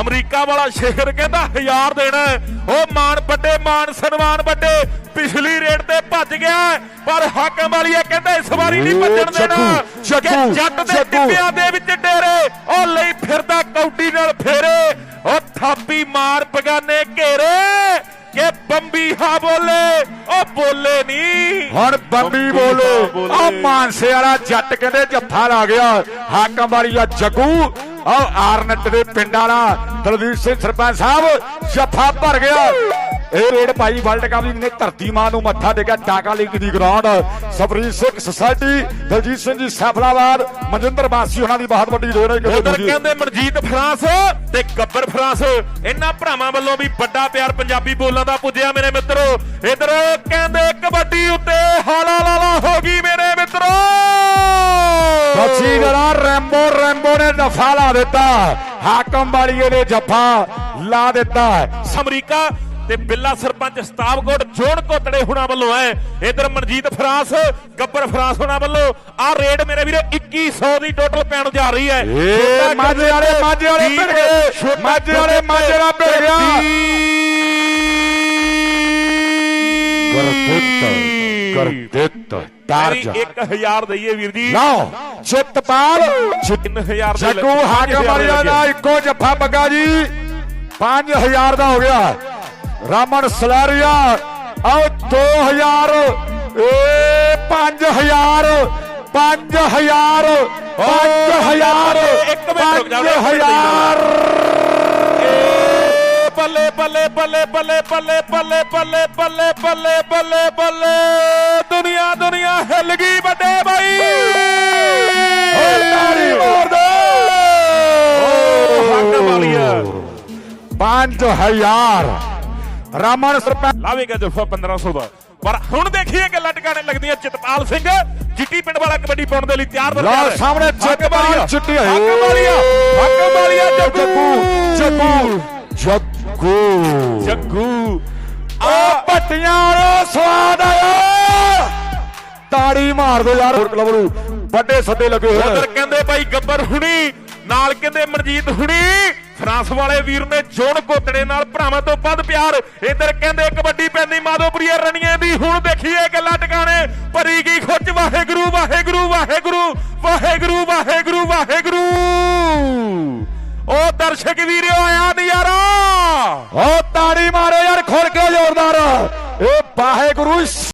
America ਵਾਲਾ ਸ਼ੇਖਰ ਕਹਿੰਦਾ ਹਜ਼ਾਰ ਦੇਣਾ। ਉਹ ਮਾਨ ਵੱਡੇ ਮਾਨ ਸਨਮਾਨ ਵੱਡੇ ਪਿਛਲੀ ਰੇਟ ਤੇ ਭੱਜ ਗਿਆ ਪਰ ਹਾਕਮ ਵਾਲੀ ਇਹ ਕਹਿੰਦਾ ਇਸ ਵਾਰੀ ਨਹੀਂ ਭੱਜਣ ਦੇਣਾ। ਜੱਟ ਦੇ। ਟਿੱਬਿਆਂ ਦੇ ਵਿੱਚ ਡੇਰੇ ਉਹ ਲਈ ਫਿਰਦਾ ਕੌਡੀ ਨਾਲ ਫੇਰੇ। ਉਹ ਥਾਪੀ ਮਾਰ ਬਗਾਨੇ ਘੇਰੇ ਕਿ ਬੰਬੀ ਹਾ ਬੋਲੇ। ਉਹ ਬੋਲੇ ਨਹੀਂ। ਹੁਣ ਬੰਬੀ ਬੋਲੇ। ਆ ਮਾਨਸੇ ਵਾਲਾ ਜੱਟ ਕਹਿੰਦੇ ਜੱਫਾ ਲਾ ਗਿਆ। ਹਾਕਮ ਵਾਲੀ ਆ ਜੱਗੂ ਆ ਆਰਨਟ ਦੇ ਪਿੰਡ ਵਾਲਾ ਦਲਵੀਰ ਸਿੰਘ ਸਰਪੰਚ ਸਾਹਿਬ ਜੱਫਾ ਭਰ ਗਿਆ। ਇਹ ਰੇਡ ਪਾਈ ਵਰਲਡ ਕੱਪ ਦੀ ਨੇ ਧਰਤੀ ਮਾਂ ਨੂੰ ਮੱਥਾ ਟੇਕਿਆ ਟਾਕਾ ਲੀਗ ਦੀ ਗਰਾਊਂਡ ਸਫਰੀਦ ਸਿੰਘ ਸੁਸਾਇਟੀ ਦਲਜੀਤ ਸਿੰਘ ਜੀ ਸੈਫਲਾਬਾਦ ਮਨਜਿੰਦਰ ਬਾਸੀ ਉਹਨਾਂ ਦੀ ਬਹੁਤ ਵੱਡੀ ਰੇਡ ਹੈ ਉਧਰ ਕਹਿੰਦੇ ਮਨਜੀਤ ਫਰਾਂਸ ਤੇ ਗੱਬਰ ਫਰਾਂਸ ਇਹਨਾਂ ਭਰਾਵਾਂ ਵੱਲੋਂ ਵੀ ਵੱਡਾ ਪਿਆਰ ਪੰਜਾਬੀ ਬੋਲਾਂ ਦਾ ਪੁੱਜਿਆ ਮੇਰੇ ਮਿੱਤਰੋ। ਇਧਰ ਕਹਿੰਦੇ ਕਬੱਡੀ ਉੱਤੇ ਹਾਲਾ ਲਾਲਾ ਹੋ ਗਈ ਮੇਰੇ ਮਿੱਤਰੋ। ਬੱਚੀ ਜਰਾ ਰੈਂਬੋ ਰੈਂਬੋ ਨੇ ਦਫਾ ਲਾ ਦਿੱਤਾ। ਹਾਕਮ ਵਾਲੀਏ ਨੇ ਜੱਫਾ ਲਾ ਦਿੱਤਾ। ਅਮਰੀਕਾ ਤੇ ਬਿੱਲਾ ਸਰਪੰਚ ਸਤਾਵਕੋਟ ਜੋੜ ਕੋਤੜੇ ਹੁਣਾਂ ਵੱਲੋਂ ਹੈ। ਇਧਰ ਮਨਜੀਤ ਫਰਾਂਸ ਗੱਬਰ ਫਰਾਂਸ ਹੁਣਾਂ ਵੱਲੋਂ। ਆ ਰੇਡ ਮੇਰੇ ਵੀਰੋ 2100 ਦੀ ਟੋਟਲ ਪੈਣ ਜਾ ਰਹੀ ਹੈ। ਏ ਮਾਝੇ ਵਾਲੇ ਮਾਝੇ ਵਾਲੇ ਭਿੜ ਗਏ। ਮਾਝੇ ਵਾਲੇ ਮਾਝੇ ਵਾਲਾ ਭਿੜ ਗਿਆ। ਗੁਰਦਿੱਤ ਤਾਰੀ ਤਾਰਜ 1000 ਦਈਏ ਵੀਰ ਜੀ। ਲਓ ਚਿੱਤਪਾਲ 3000 ਦੇ ਜੱਗੂ ਹਾਕਮ ਵਾਲਿਆ ਦਾ ਇੱਕੋ ਜੱਫਾ ਬੱਗਾ ਜੀ। 5000 ਦਾ ਹੋ ਗਿਆ। ਰਾਮਨ ਸਲਾਰੀਆ। ਆਓ 2000 ਏ 5000 5000 5000 ਇੱਕ ਮਿੰਟ ਰੁਕ ਜਾਓ, ਇੱਕ ਮਿੰਟ 5000 ਬੱਲੇ ਬੱਲੇ ਬੱਲੇ ਬੱਲੇ ਬੱਲੇ ਬੱਲੇ ਬੱਲੇ ਬੱਲੇ ਬੱਲੇ ਬੱਲੇ ਬੱਲੇ ਦੁਨੀਆ ਦੁਨੀਆ ਹਿੱਲ ਗਈ ਵੱਡੇ ਬਾਈ ਓ ਤਾੜੀ ਮਾਰ ਦੋ ਹਾਕਮ ਵਾਲੀਆ 5000 ਰਾਮਨ ਸਰਪੰਚ ਲਾਵੇਗਾ ਜਫਾ 1500 ਦਾ ਪਰ ਹੁਣ ਦੇਖੀਏ ਗੱਲਾਂ ਟਿਕਾਣੇ ਲੱਗਦੀਆਂ ਚਿਤਪਾਲ ਸਿੰਘ ਜਿੱਟੀ ਪਿੰਡ ਵਾਲਾ ਕਬੱਡੀ ਪਾਉਣ ਦੇ ਲਈ ਤਿਆਰ ਬਰ ਲਓ ਸਾਹਮਣੇ ਚਿੱਤਪਾਲ ਚਿੱਟੀ ਹੈ ਹਾਕਮ ਵਾਲੀਆ ਹਾਕਮ ਵਾਲੀਆ ਜੱਗੂ ਜੱਗੂ। ਜੱਗੂ। ਜੱਗੂ। ਆ ਪੱਟੀਆਂ ਵਾਲੋ ਸਵਾਦ ਆਇਆ। ਤਾੜੀ ਮਾਰ ਦੋ ਯਾਰ। ਹੋਰ ਕਲੱਬ ਨੂੰ ਵੱਡੇ ਸੱਦੇ ਲੱਗੇ ਹੋਏ। ਉਧਰ। ਕਹਿੰਦੇ ਭਾਈ ਗੱਬਰ ਹੁਣੀ ਨਾਲ ਕਹਿੰਦੇ ਮਨਜੀਤ ਹੁਣੀ। ਫਰਾਂਸ ਵਾਲੇ ਵੀਰ ਨੇ ਜੋਨ ਕੋਤੜੇ ਨਾਲ ਭਰਾਵਾਂ ਤੋਂ ਵੱਧ ਪਿਆਰ। ਇਧਰ ਕਹਿੰਦੇ ਕਬੱਡੀ ਪੈਂਦੀ ਮਾਧੋਪੁਰੀਆ ਰਣੀਏ ਦੀ। ਹੁਣ ਦੇਖੀਏ ਗੱਲਾਂ ਟਿਕਾਣੇ। ਭਰੀ ਗਈ ਖੁੱਚ। ਵਾਹਿਗੁਰੂ ਵਾਹਿਗੁਰੂ ਵਾਹਿਗੁਰੂ ਵਾਹਿਗੁਰੂ ਵਾਹਿਗੁਰੂ ਵਾਹਿਗੁਰੂ। ਉਹ ਦਰਸ਼ਕ ਵੀਰਿਓ ਆਇਆ was.